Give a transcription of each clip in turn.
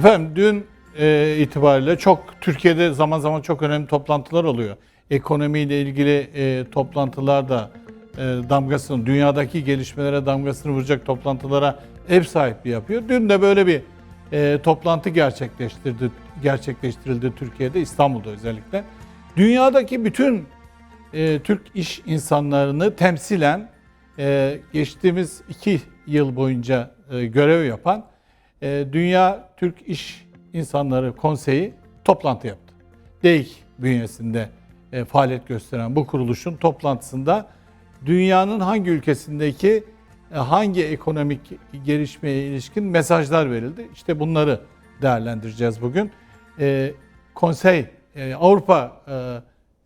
Efendim dün e, itibariyle çok Türkiye'de zaman zaman çok önemli toplantılar oluyor. Ekonomiyle ilgili e, toplantılar da e, damgasını, dünyadaki gelişmelere damgasını vuracak toplantılara ev sahipliği yapıyor. Dün de böyle bir e, toplantı gerçekleştirdi, gerçekleştirildi Türkiye'de, İstanbul'da özellikle. Dünyadaki bütün e, Türk iş insanlarını temsilen e, geçtiğimiz iki yıl boyunca e, görev yapan e, Dünya Türk İş İnsanları Konseyi toplantı yaptı. DEİK bünyesinde e, faaliyet gösteren bu kuruluşun toplantısında dünyanın hangi ülkesindeki e, hangi ekonomik gelişmeye ilişkin mesajlar verildi. İşte bunları değerlendireceğiz bugün. E, Konsey, e, Avrupa e,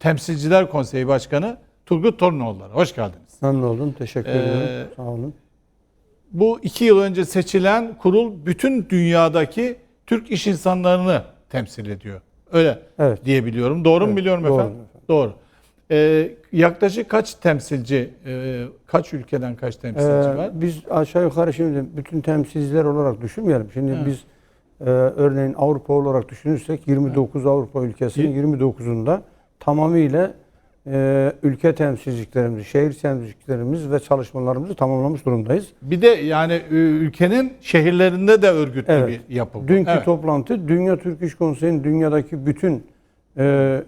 Temsilciler Konseyi Başkanı Turgut Torunoğulları. Hoş geldiniz. Memnun oldum. Teşekkür Ee, ederim. Sağ olun. Bu iki yıl önce seçilen kurul bütün dünyadaki Türk iş insanlarını temsil ediyor. Öyle Evet. diyebiliyorum. Doğru mu Evet, biliyorum doğru efendim? Doğru. Ee, yaklaşık kaç temsilci, e, kaç ülkeden kaç temsilci Ee, var? biz aşağı yukarı şimdi bütün temsilciler olarak düşünmeyelim. Şimdi Evet. biz e, örneğin Avrupa olarak düşünürsek 29 Avrupa ülkesinin 29'unda tamamıyla e, ülke temsilciliklerimizi, şehir temsilciliklerimiz ve çalışmalarımızı tamamlamış durumdayız. Bir de yani ülkenin şehirlerinde de örgütlü Evet. bir yapı. Dünkü Evet. toplantı Dünya Türk İş Konseyi'nin dünyadaki bütün e,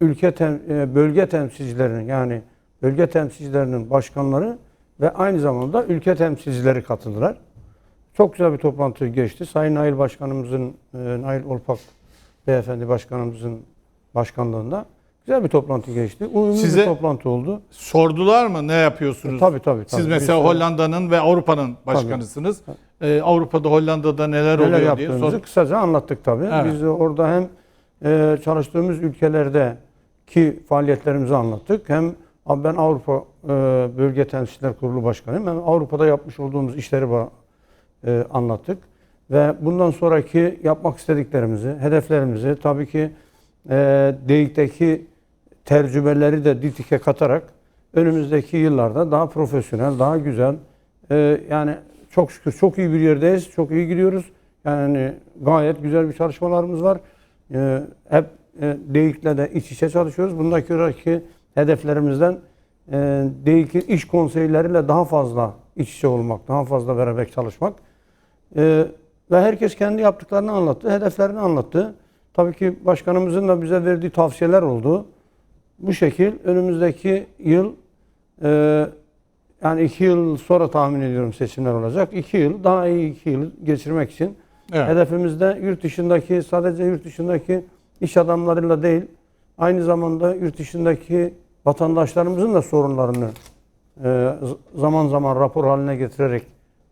ülke tem- e, bölge temsilcilerinin yani bölge temsilcilerinin başkanları ve aynı zamanda ülke temsilcileri katıldılar. Çok güzel bir toplantı geçti. Sayın Nail Başkanımızın, e, Nail Olpak Beyefendi Başkanımızın başkanlığında güzel bir toplantı geçti. Uyumlu Size- bir toplantı oldu. Sordular mı ne yapıyorsunuz? E, tabii, tabii, tabii. Siz mesela Biz- Hollanda'nın ve Avrupa'nın başkanısınız. Ee, Avrupa'da Hollanda'da neler, neler oluyor diye yaptığımızı sor. kısaca anlattık tabii. Evet. Biz de orada hem e, çalıştığımız ülkelerdeki faaliyetlerimizi anlattık. Hem ben Avrupa e, Bölge Temsilciler Kurulu Başkanıyım. Hem Avrupa'da yapmış olduğumuz işleri e, anlattık. Ve bundan sonraki yapmak istediklerimizi, hedeflerimizi tabii ki e, DEİK'teki tecrübeleri de DİTİK'e katarak önümüzdeki yıllarda daha profesyonel, daha güzel, e, yani çok şükür çok iyi bir yerdeyiz, çok iyi gidiyoruz. Yani gayet güzel bir çalışmalarımız var. E, hep e, DEİK'le de iç içe çalışıyoruz. Bundaki hedeflerimizden e, DEİK'in iş konseyleriyle daha fazla iç içe olmak, daha fazla beraber çalışmak. Ee, ve herkes kendi yaptıklarını anlattı, hedeflerini anlattı. Tabii ki başkanımızın da bize verdiği tavsiyeler oldu. Bu şekil önümüzdeki yıl e, yani iki yıl sonra tahmin ediyorum seçimler olacak. İki yıl daha iyi iki yıl geçirmek için Evet. hedefimizde yurt dışındaki sadece yurt dışındaki iş adamlarıyla değil aynı zamanda yurt dışındaki vatandaşlarımızın da sorunlarını e, zaman zaman rapor haline getirerek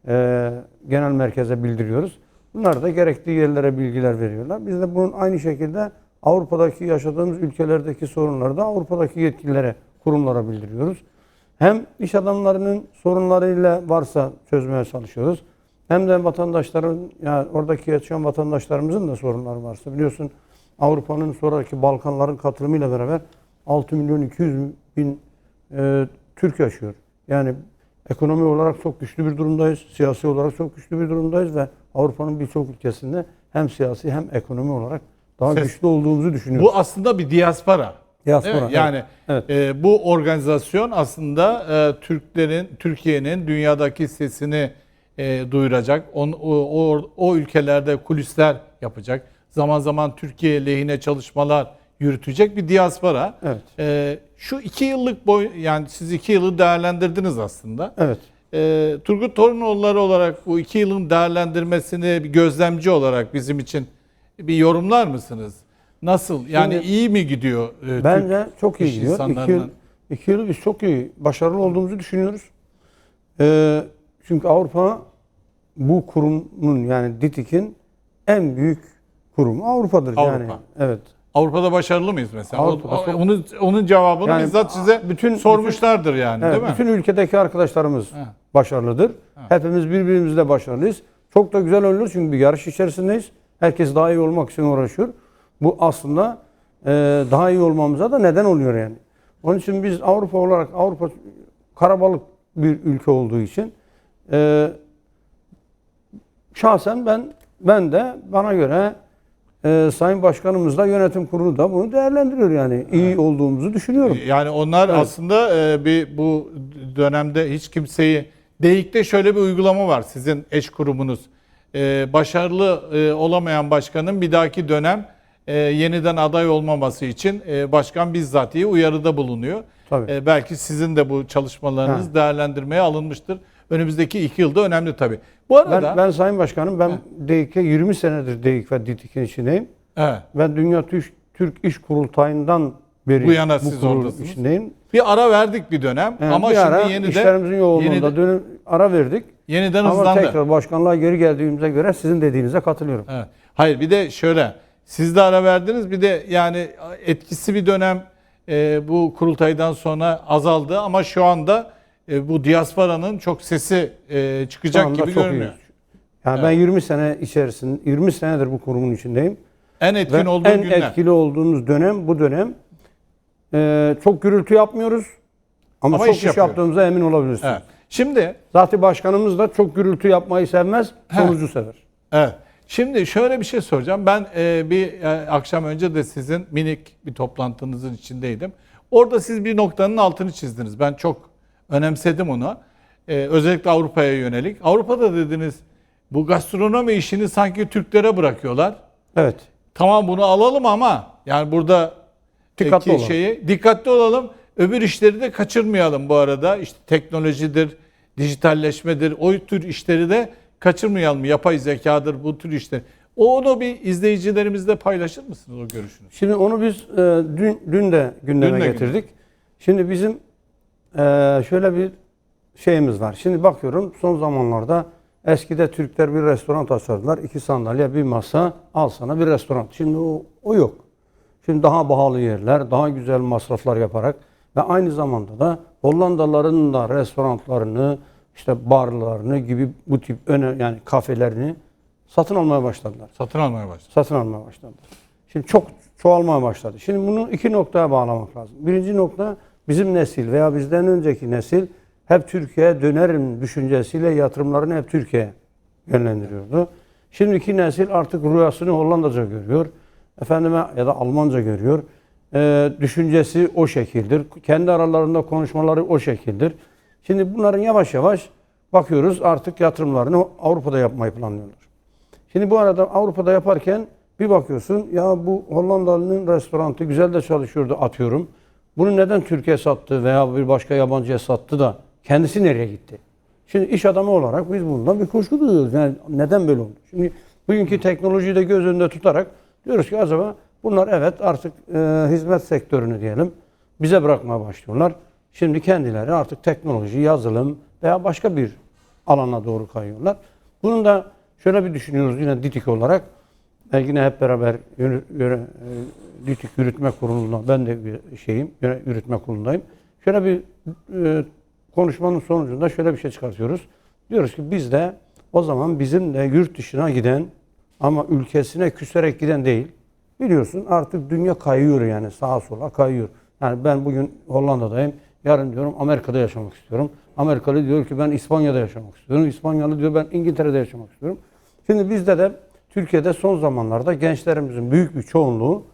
e, genel merkeze bildiriyoruz. Bunlar da gerekli yerlere bilgiler veriyorlar. Biz de bunun aynı şekilde Avrupa'daki yaşadığımız ülkelerdeki sorunları da Avrupa'daki yetkililere, kurumlara bildiriyoruz. Hem iş adamlarının sorunlarıyla varsa çözmeye çalışıyoruz. Hem de vatandaşların, yani oradaki yaşayan vatandaşlarımızın da sorunları varsa biliyorsun Avrupa'nın sonraki Balkanların katılımıyla beraber 6 milyon 200 bin e, Türk yaşıyor. Yani ekonomi olarak çok güçlü bir durumdayız. Siyasi olarak çok güçlü bir durumdayız ve Avrupa'nın birçok ülkesinde hem siyasi hem ekonomi olarak daha Ses- güçlü olduğumuzu düşünüyoruz. Bu aslında bir diaspora. Diaspora, evet. Yani Evet. e, bu organizasyon aslında e, Türklerin, Türkiye'nin dünyadaki sesini e, duyuracak. On, o, o, o ülkelerde kulisler yapacak. Zaman zaman Türkiye lehine çalışmalar yürütecek bir diaspora. Evet. E, şu iki yıllık boy, yani siz iki yılı değerlendirdiniz aslında. Evet. E, Turgut Torunoğulları olarak bu iki yılın değerlendirmesini bir gözlemci olarak bizim için bir yorumlar mısınız? Nasıl? Yani Şimdi- iyi mi gidiyor? e, Türk Bence çok iyi gidiyor. İki yıl, iki yıl biz çok iyi, başarılı olduğumuzu düşünüyoruz. Ee, çünkü Avrupa bu kurumun yani DİTİK'in en büyük kurumu Avrupa'dır. Yani, Avrupa. evet. Avrupa'da başarılı mıyız mesela? Çok- onun onun cevabını Yani bizzat size bütün- sormuşlardır yani, Evet, değil mi? bütün ülkedeki arkadaşlarımız Ha. başarılıdır. Hepimiz birbirimizle başarılıyız. Çok da güzel oynuyoruz çünkü bir yarış içerisindeyiz. Herkes daha iyi olmak için uğraşıyor. Bu aslında e, daha iyi olmamıza da neden oluyor yani. Onun için biz Avrupa olarak Avrupa karabalık bir ülke olduğu için e, şahsen ben Ben de bana göre e, Sayın Başkanımız da yönetim kurulu da bunu değerlendiriyor yani. iyi olduğumuzu düşünüyorum. Yani onlar aslında e, bir bu dönemde hiç kimseyi DEİK'te şöyle bir uygulama var sizin eş kurumunuz. E, başarılı e, olamayan başkanın bir dahaki dönem e, yeniden aday olmaması için e, başkan bizzatihi uyarıda bulunuyor. Tabii. E, belki sizin de bu çalışmalarınız Ha. değerlendirmeye alınmıştır. Önümüzdeki iki yılda önemli tabii. Bu arada Ben, ben Sayın Başkanım ben DİK'e 20 senedir DİK ve DİTİK'in içindeyim. evet, Ben Dünya Türk, Türk İş Kurultayı'ndan beri Bu yana siz kurul oradasınız. içindeyim. bir ara verdik bir dönem Yani ama bir şimdi ara yeniden işlerimizin yoğunluğunda yeniden, dönüp ara verdik. Yeniden Ama hızlandı. tekrar başkanlığa geri geldiğimize göre sizin dediğinize katılıyorum. Evet. Hayır bir de şöyle siz de ara verdiniz bir de yani etkisi bir dönem e, bu kurultaydan sonra azaldı ama şu anda e, bu diasporanın çok sesi e, çıkacak gibi çok görünüyor. iyiyiz. Yani ben 20 sene içerisinde 20 senedir bu kurumun içindeyim. En etkin Ve olduğu en günler. etkili olduğumuz dönem bu dönem. Ee, çok gürültü yapmıyoruz. Ama, Ama çok iş iş, yapıyoruz. yaptığımıza emin olabilirsiniz. Evet. Şimdi Zaten başkanımız da çok gürültü yapmayı sevmez, sonucu sever. Evet. Şimdi şöyle bir şey soracağım. Ben e, bir e, akşam önce de sizin minik bir toplantınızın içindeydim. Orada siz bir noktanın altını çizdiniz. Ben çok önemsedim onu. E, özellikle Avrupa'ya yönelik. Avrupa'da dediniz bu gastronomi işini sanki Türklere bırakıyorlar. Evet. Tamam bunu alalım ama yani burada Dikkatli olalım. şeyi dikkatli olalım. Öbür işleri de kaçırmayalım bu arada. İşte teknolojidir, dijitalleşmedir. O tür işleri de kaçırmayalım. Yapay zekadır bu tür işler. Onu bir izleyicilerimizle paylaşır mısınız o görüşünüzü? Şimdi onu biz e, dün, dün de gündeme Dün de getirdik. Şimdi bizim e, şöyle bir şeyimiz var. Şimdi bakıyorum son zamanlarda eskide Türkler bir restoran açardılar. iki sandalye, bir masa, al sana bir restoran. Şimdi o, o yok. Şimdi daha pahalı yerler, daha güzel masraflar yaparak ve aynı zamanda da Hollandalıların da restoranlarını, işte barlarını gibi bu tip öne yani kafelerini satın almaya başladılar Satın almaya başladı. satın almaya başladı. Şimdi çok çoğalmaya başladı. Şimdi bunu iki noktaya bağlamak lazım. Birinci nokta bizim nesil veya bizden önceki nesil hep Türkiye'ye dönerim düşüncesiyle yatırımlarını hep Türkiye'ye yönlendiriyordu. Şimdiki nesil artık rüyasını Hollandaca görüyor. Efendime ya da Almanca görüyor. Ee, düşüncesi o şekildir. Kendi aralarında konuşmaları o şekildir. Şimdi bunların yavaş yavaş bakıyoruz artık yatırımlarını Avrupa'da yapmayı planlıyorlar. Şimdi bu arada Avrupa'da yaparken bir bakıyorsun ya bu Hollandalı'nın restoranı güzel de çalışıyordu atıyorum. Bunu neden Türkiye sattı veya bir başka yabancıya sattı da kendisi nereye gitti? Şimdi iş adamı olarak biz bundan bir kuşku duyuyoruz. Yani neden böyle oldu? Şimdi bugünkü teknolojiyi de göz önünde tutarak diyoruz ki acaba bunlar evet artık e, hizmet sektörünü diyelim bize bırakmaya başlıyorlar. Şimdi kendileri artık teknoloji, yazılım veya başka bir alana doğru kayıyorlar. Bunun da şöyle bir düşünüyoruz yine DİTİK olarak. E, yine hep beraber yürü, yürü, e, DİTİK Yürütme Kurulu'nda ben de bir şeyim, yürütme kurulundayım. Şöyle bir e, konuşmanın sonucunda şöyle bir şey çıkartıyoruz. Diyoruz ki biz de o zaman bizim de yurt dışına giden ama ülkesine küserek giden değil. Biliyorsun artık dünya kayıyor yani sağa sola kayıyor. Yani ben bugün Hollanda'dayım. Yarın diyorum Amerika'da yaşamak istiyorum. Amerikalı diyor ki ben İspanya'da yaşamak istiyorum. İspanyalı diyor ben İngiltere'de yaşamak istiyorum. Şimdi bizde de Türkiye'de son zamanlarda gençlerimizin büyük bir çoğunluğu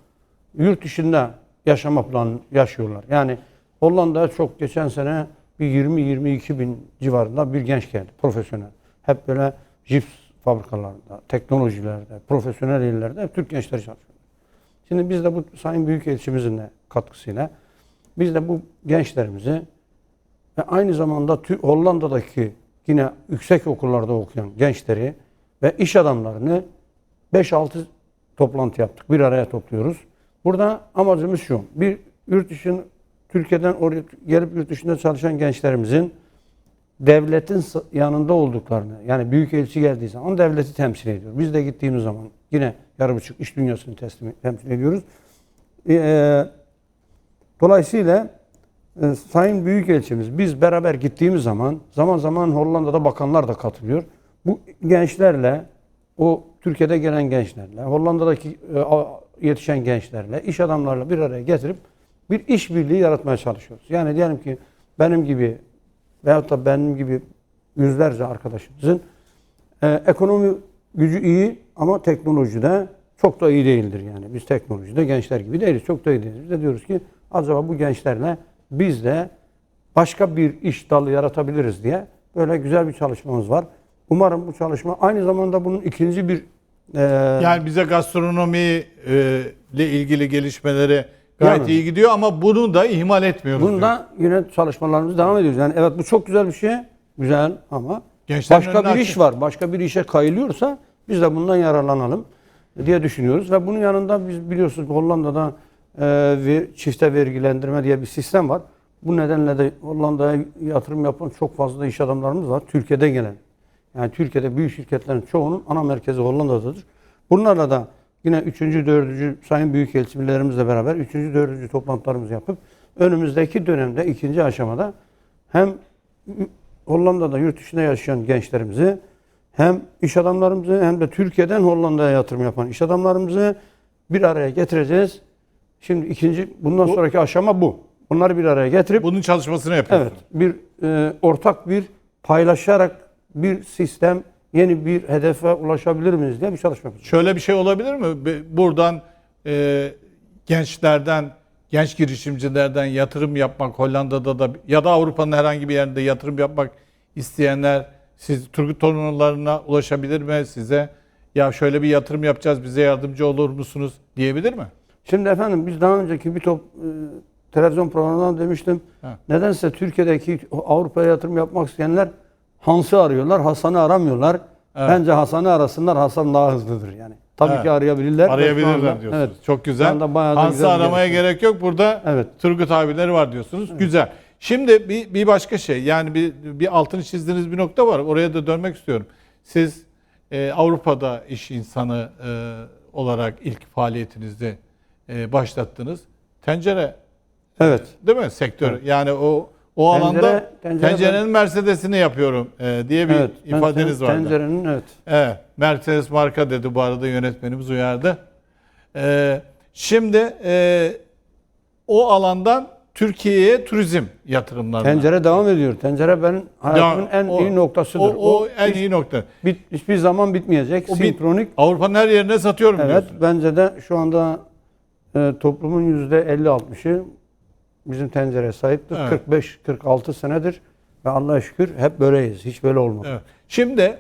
yurt dışında yaşama planı yaşıyorlar. Yani Hollanda'ya çok geçen sene bir 20-22 bin civarında bir genç geldi. Profesyonel. Hep böyle jips fabrikalarında, teknolojilerde, profesyonel yerlerde Türk gençleri çalışıyor. Şimdi biz de bu Sayın Büyükelçimizin de katkısıyla biz de bu gençlerimizi ve aynı zamanda Hollanda'daki yine yüksek okullarda okuyan gençleri ve iş adamlarını 5-6 toplantı yaptık. Bir araya topluyoruz. Burada amacımız şu. Bir yurt dışın Türkiye'den oraya gelip yurt dışında çalışan gençlerimizin devletin yanında olduklarını yani büyük elçi geldiği zaman devleti temsil ediyor. Biz de gittiğimiz zaman yine yarı buçuk iş dünyasını teslim, temsil ediyoruz. Ee, dolayısıyla e, Sayın Büyükelçimiz biz beraber gittiğimiz zaman zaman zaman Hollanda'da bakanlar da katılıyor. Bu gençlerle o Türkiye'de gelen gençlerle Hollanda'daki e, yetişen gençlerle iş adamlarla bir araya getirip bir işbirliği yaratmaya çalışıyoruz. Yani diyelim ki benim gibi veyahut da benim gibi yüzlerce arkadaşımızın e, ekonomi gücü iyi ama teknolojide çok da iyi değildir yani. Biz teknolojide gençler gibi değiliz. Çok da iyi değiliz. Biz de diyoruz ki acaba bu gençlerle biz de başka bir iş dalı yaratabiliriz diye böyle güzel bir çalışmamız var. Umarım bu çalışma aynı zamanda bunun ikinci bir e, Yani bize gastronomi e, ile ilgili gelişmeleri gayet Yani. iyi gidiyor ama bunu da ihmal etmiyoruz. diyor. bunda yine çalışmalarımız devam ediyoruz. Yani evet bu çok güzel bir şey. Güzel ama Gençlerin başka bir iş var. Başka bir işe kayılıyorsa biz de bundan yararlanalım diye düşünüyoruz. Ve bunun yanında biz biliyorsunuz Hollanda'da e, çifte vergilendirme diye bir sistem var. Bu nedenle de Hollanda'ya yatırım yapan çok fazla iş adamlarımız var. Türkiye'de gelen. Yani Türkiye'de büyük şirketlerin çoğunun ana merkezi Hollanda'dadır. Bunlarla da yine 3. 4. Sayın Büyükelçilerimizle beraber 3. 4. toplantılarımızı yapıp önümüzdeki dönemde ikinci aşamada hem Hollanda'da yurt dışında yaşayan gençlerimizi hem iş adamlarımızı hem de Türkiye'den Hollanda'ya yatırım yapan iş adamlarımızı bir araya getireceğiz. Şimdi ikinci bundan Bu- sonraki aşama bu. Bunları bir araya getirip Bunun çalışmasını Evet, yapıyorsunuz. bir e, ortak bir paylaşarak bir sistem, yeni bir hedefe ulaşabilir miyiz diye bir çalışma yapacağız. Şöyle bir şey olabilir mi? Buradan e, gençlerden, genç girişimcilerden yatırım yapmak Hollanda'da da ya da Avrupa'nın herhangi bir yerinde yatırım yapmak isteyenler siz Turgut torunlarına ulaşabilir mi size? Ya şöyle bir yatırım yapacağız bize yardımcı olur musunuz diyebilir mi? Şimdi efendim biz daha önceki bir top e, televizyon programından demiştim. Ha. Nedense Türkiye'deki Avrupa'ya yatırım yapmak isteyenler Hans'ı arıyorlar, Hasan'ı aramıyorlar. Evet. Bence Hasan'ı arasınlar, Hasan daha hızlıdır yani. Tabii Evet. ki arayabilirler. Arayabilirler anda- diyorsunuz. Evet. Çok güzel. Hans'ı güzel aramaya gelişme. gerek yok. Burada Evet. Turgut abileri var diyorsunuz. Güzel. Şimdi bir, bir başka şey yani bir, bir altını çizdiğiniz bir nokta var. Oraya da dönmek istiyorum. Siz e, Avrupa'da iş insanı e, olarak ilk faaliyetinizi e, başlattınız. Tencere Evet. değil mi sektör? Yani o o Tencere- alanda tencere tencerenin Mercedes'ini yapıyorum e, diye bir evet. ifadeniz vardı. Tencerenin evet. Evet, Mercedes marka dedi bu arada yönetmenimiz uyardı. Ee, şimdi e, o alandan Türkiye'ye turizm yatırımlarına. Tencere devam ediyor. Tencere benim hayatımın Ya, en o- iyi noktasıdır. O, o en hiç- iyi nokta. Bit, hiçbir zaman bitmeyecek. O bit- Sinkronik. Avrupa'nın her yerine satıyorum Evet. diyorsun. Bence de şu anda e, toplumun yüzde 50-60'ı bizim tencereye sahiptir. Evet. 45-46 senedir ve Allah'a şükür hep böyleyiz. Hiç böyle olmadı. Evet. Şimdi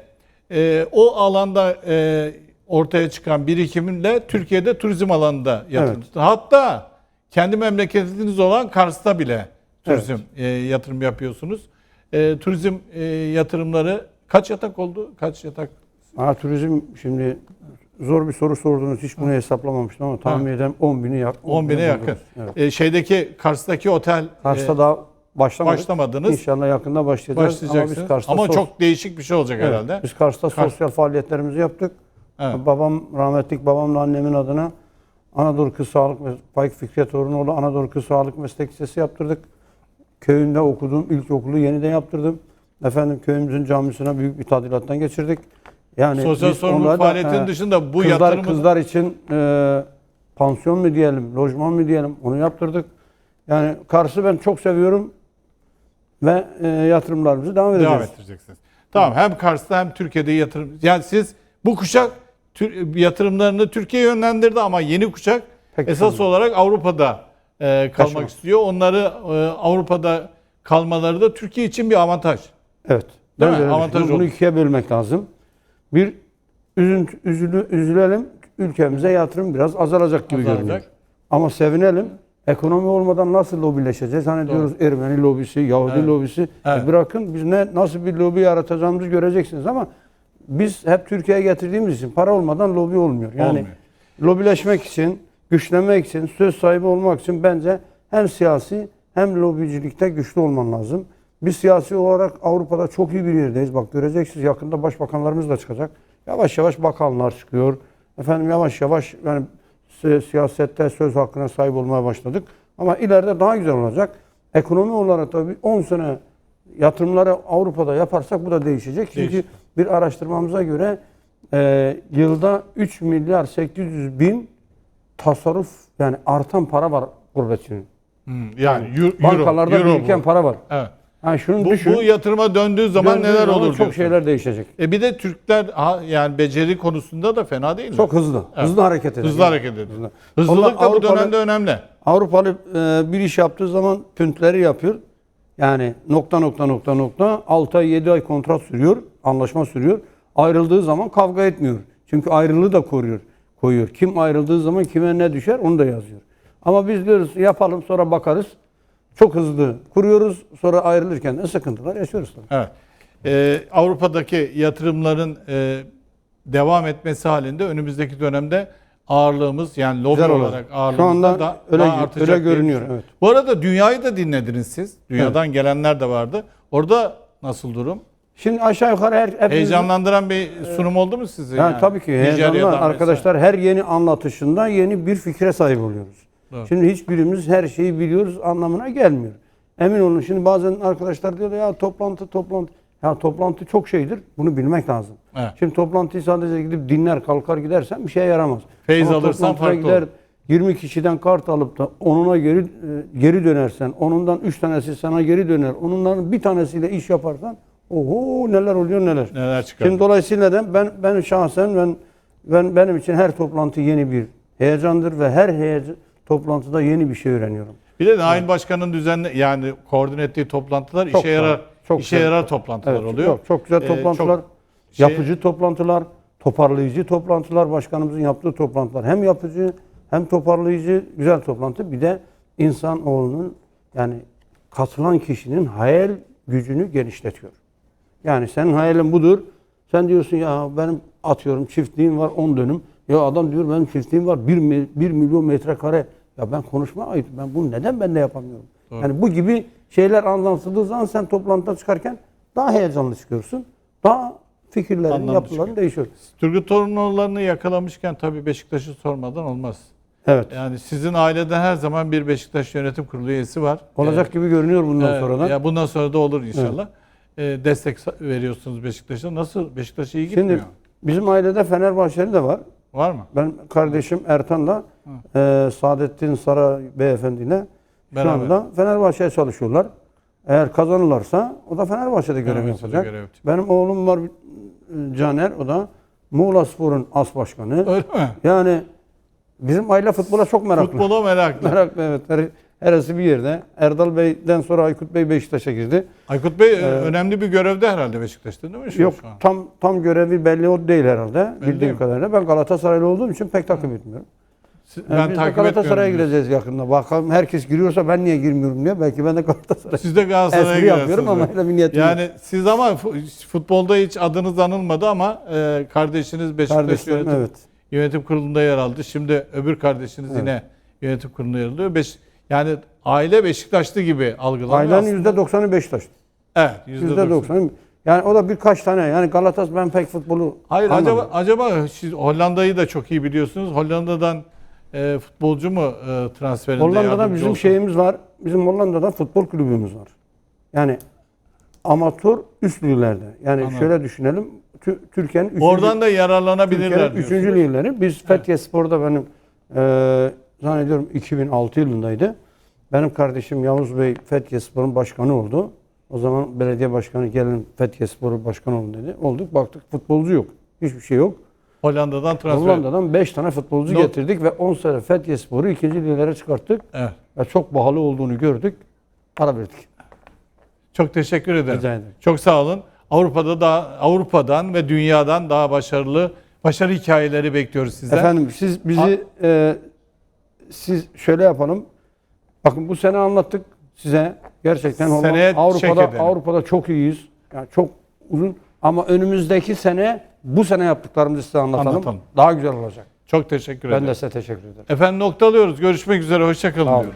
e, o alanda e, ortaya çıkan birikiminle Türkiye'de turizm alanında yatırım. Hatta kendi memleketiniz olan Kars'ta bile turizm e, yatırım yapıyorsunuz. E, turizm e, yatırımları kaç yatak oldu? Kaç yatak? Ha, turizm şimdi zor bir soru sordunuz. Hiç bunu hesaplamamıştım ama tahmin ederim 10 bini yak. 10 bine yakın. Evet. E, şeydeki Kars'taki otel Kars'ta e, daha başlamadık. başlamadınız. İnşallah yakında başlayacağız. Ama Ama, biz Kars'ta sos- çok değişik bir şey olacak Evet, herhalde. Biz Kars'ta Kars- sosyal faaliyetlerimizi yaptık. Evet. Babam rahmetlik babamla annemin adına Anadolu Kız Sağlık ve Faik Fikret Orhunoğlu Anadolu Kız Sağlık Meslek Lisesi yaptırdık. Köyünde okudum. ilkokulu yeniden yaptırdım. Efendim köyümüzün camisine büyük bir tadilattan geçirdik. Yani Sosyal sorumluluk faaliyetinin e, dışında bu kızlar, yatırımı kızlar için e, pansiyon mu diyelim, lojman mı diyelim onu yaptırdık. Yani Kars'ı ben çok seviyorum ve e, yatırımlarımızı devam edeceğiz. devam ettireceksiniz. Tamam hem Kars'ta hem Türkiye'de yatırım. Yani siz bu kuşak yatırımlarını Türkiye'ye yönlendirdi ama yeni kuşak Pek esas sanmıyorum. olarak Avrupa'da e, kalmak Yaşamak. istiyor. Onları e, Avrupa'da kalmaları da Türkiye için bir avantaj. Evet. Değil Ben mi? öyle Avantaj. Bunu ikiye bölmek lazım. Bir üzüntü, üzülü, üzülelim. Ülkemize yatırım biraz azalacak gibi Azalacak. görünüyor. Ama sevinelim. Ekonomi olmadan nasıl lobileşeceğiz? Hani Doğru. diyoruz Ermeni lobisi, Yahudi Evet. lobisi. Evet. E bırakın biz ne nasıl bir lobi yaratacağımızı göreceksiniz ama biz hep Türkiye'ye getirdiğimiz için para olmadan lobi olmuyor. Yani Olmuyor. lobileşmek için, güçlenmek için, söz sahibi olmak için bence hem siyasi hem lobicilikte güçlü olman lazım. Biz siyasi olarak Avrupa'da çok iyi bir yerdeyiz. Bak göreceksiniz yakında başbakanlarımız da çıkacak. Yavaş yavaş bakanlar çıkıyor. Efendim yavaş yavaş yani si- siyasette söz hakkına sahip olmaya başladık. Ama ileride daha güzel olacak. Ekonomi olarak tabii 10 sene yatırımları Avrupa'da yaparsak bu da değişecek. Çünkü Değişir. bir araştırmamıza göre e, yılda 3 milyar 800 bin tasarruf yani artan para var gurbetçinin. Hmm, yani euro, Bankalarda euro biriken para var. Evet. Ha şunu Bu, düşün. bu yatırıma döndüğü zaman döndüğü neler zaman olur Çok diyorsun. şeyler değişecek. E bir de Türkler ha, yani beceri konusunda da fena değil mi? Çok hızlı. Hızlı hareket ediyor. Hızlı hareket ediyor. Hızlı. Hızlılık da bu dönemde önemli. Avrupalı e, bir iş yaptığı zaman püntleri yapıyor. Yani nokta nokta nokta nokta 6 ay 7 ay kontrat sürüyor, anlaşma sürüyor. Ayrıldığı zaman kavga etmiyor. Çünkü ayrılığı da koruyor, koyuyor. Kim ayrıldığı zaman kime ne düşer onu da yazıyor. Ama biz diyoruz yapalım sonra bakarız. Çok hızlı kuruyoruz sonra ayrılırken de sıkıntılar yaşıyoruz tabii. Evet. Ee, Avrupa'daki yatırımların e, devam etmesi halinde önümüzdeki dönemde ağırlığımız yani lobi Güzel olacak. olarak Şu ağırlığımız anda da öyle, daha artacak öyle görünüyor. Evet. Bu arada dünyayı da dinlediniz siz. Dünyadan gelenler de vardı. Orada nasıl durum? Şimdi aşağı yukarı her, hepimiz- Heyecanlandıran bir sunum oldu mu sizi? Yani, tabii ki heyecanlı arkadaşlar her yeni anlatışında yeni bir fikre sahip oluyoruz. Doğru. Şimdi hiçbirimiz her şeyi biliyoruz anlamına gelmiyor. Emin olun şimdi bazen arkadaşlar diyor ya toplantı toplantı. Ya toplantı çok şeydir. Bunu bilmek lazım. Evet. Şimdi toplantıyı sadece gidip dinler kalkar gidersen bir şeye yaramaz. Feyiz Ama alırsan farklı gider, olur. 20 kişiden kart alıp da onuna geri e, geri dönersen, onundan 3 tanesi sana geri döner. Onundan bir tanesiyle iş yaparsan oho neler oluyor neler. Neler çıkar? Şimdi dolayısıyla da ben ben şahsen ben ben benim için her toplantı yeni bir heyecandır ve her heyecan, toplantıda yeni bir şey öğreniyorum. Bir de Nail Başkan'ın düzenli yani koordine ettiği toplantılar Çok işe yarar. Çok işe güzel. yarar toplantılar Evet, oluyor. Çok, çok güzel Ee, toplantılar, çok şey- yapıcı toplantılar, toparlayıcı toplantılar, başkanımızın yaptığı toplantılar. Hem yapıcı hem toparlayıcı güzel toplantı. Bir de insanoğlunun yani katılan kişinin hayal gücünü genişletiyor. Yani senin hayalin budur. Sen diyorsun ya benim atıyorum çiftliğim var 10 dönüm. Ya adam diyor benim çiftliğim var 1, 1 milyon metrekare. Ya ben konuşma ait. Ben bunu neden ben de yapamıyorum? Yani bu gibi şeyler anlatıldığı zaman sen toplantıda çıkarken daha heyecanlı çıkıyorsun. Daha fikirlerin, Anlamlı yapıların çıkıyor. değişiyor. Turgut Torunoğulları'nı yakalamışken tabii Beşiktaş'ı sormadan olmaz. Evet. Yani sizin aileden her zaman bir Beşiktaş Yönetim Kurulu üyesi var. Olacak gibi görünüyor bundan Evet, sonra da. Ya bundan sonra da olur inşallah. Ee, destek sa- veriyorsunuz Beşiktaş'a. Nasıl? Beşiktaş iyi Şimdi gitmiyor. bizim ailede Fenerbahçeli de var. Var mı? Ben kardeşim Ertan'la e, Saadettin Saray beyefendiyle şu Beraber. anda Fenerbahçe'ye çalışıyorlar. Eğer kazanırlarsa o da Fenerbahçe'de görev Fenerbahçe'de yapacak. görev yapacak. Benim oğlum var Caner o da Muğla Spor'un as başkanı. Öyle mi? Yani bizim aile futbola çok meraklı. Futbola meraklı. Meraklı evet. Her, heresi bir yerde. Erdal Bey'den sonra Aykut Bey Beşiktaş'a girdi. Aykut Bey e, önemli bir görevde herhalde Beşiktaş'ta değil mi? şu- Yok şu an? tam tam görevi belli o değil herhalde Belli bildiğim kadarıyla. Ben Galatasaraylı olduğum için pek takip etmiyorum. Yani Ben biz de takip Galatasaray'a etmiyorum. gireceğiz yakında. Bakalım herkes giriyorsa ben niye girmiyorum diye. Belki ben de Galatasaray Siz de Galatasaray'a espri yapıyorum ama öyle bir niyetim yok. Yani siz ama fu- futbolda hiç adınız anılmadı ama e, kardeşiniz Beşiktaş Kardeşlerim yönetim, evet. yönetim kurulunda yer aldı. Şimdi öbür kardeşiniz yine yönetim kurulunda yer alıyor. Beş, yani aile Beşiktaşlı gibi algılanıyor. Ailenin aslında. yüzde doksanı Beşiktaş'tı. Evet, yüzde Yüzde doksan. doksanı. Yani o da birkaç tane. Yani Galatasaray ben pek futbolu Hayır anlamıyorum. acaba acaba siz Hollanda'yı da çok iyi biliyorsunuz. Hollanda'dan e, futbolcu mu e, transferinde Hollanda'da bizim olsun? şeyimiz var. Bizim Hollanda'da futbol kulübümüz var. Yani amatör üst liglerde. Yani Anladım. şöyle düşünelim. Tü- Türkiye'nin üçüncü, Oradan da yararlanabilirler Türkiye'nin üçüncü ligleri. Biz Fethiye Spor'da benim e, zannediyorum 2006 yılındaydı. Benim kardeşim Yavuz Bey Fethiye Spor'un başkanı oldu. O zaman belediye başkanı gelin Fethiye Spor'un başkanı olun dedi. Olduk baktık futbolcu yok. Hiçbir şey yok. Hollanda'dan transfer. Hollanda'dan 5 tane futbolcu Not- getirdik ve 10 sene Fethiye Spor'u ikinci liglere çıkarttık. Evet. Ve çok pahalı olduğunu gördük. Para verdik. Çok teşekkür ederim. Rica ederim. Çok sağ olun. Avrupa'da da Avrupa'dan ve dünyadan daha başarılı başarı hikayeleri bekliyoruz sizden. Efendim siz bizi e, siz şöyle yapalım. Bakın bu sene anlattık size. Gerçekten check Avrupa'da. Avrupa'da çok iyiyiz. Yani çok uzun ama önümüzdeki sene bu sene yaptıklarımızı size anlatalım. Anlatalım. Daha güzel olacak. Çok teşekkür Ben ederim. de size teşekkür ederim. Efendim noktalıyoruz. Görüşmek üzere. Hoşçakalın diyoruz.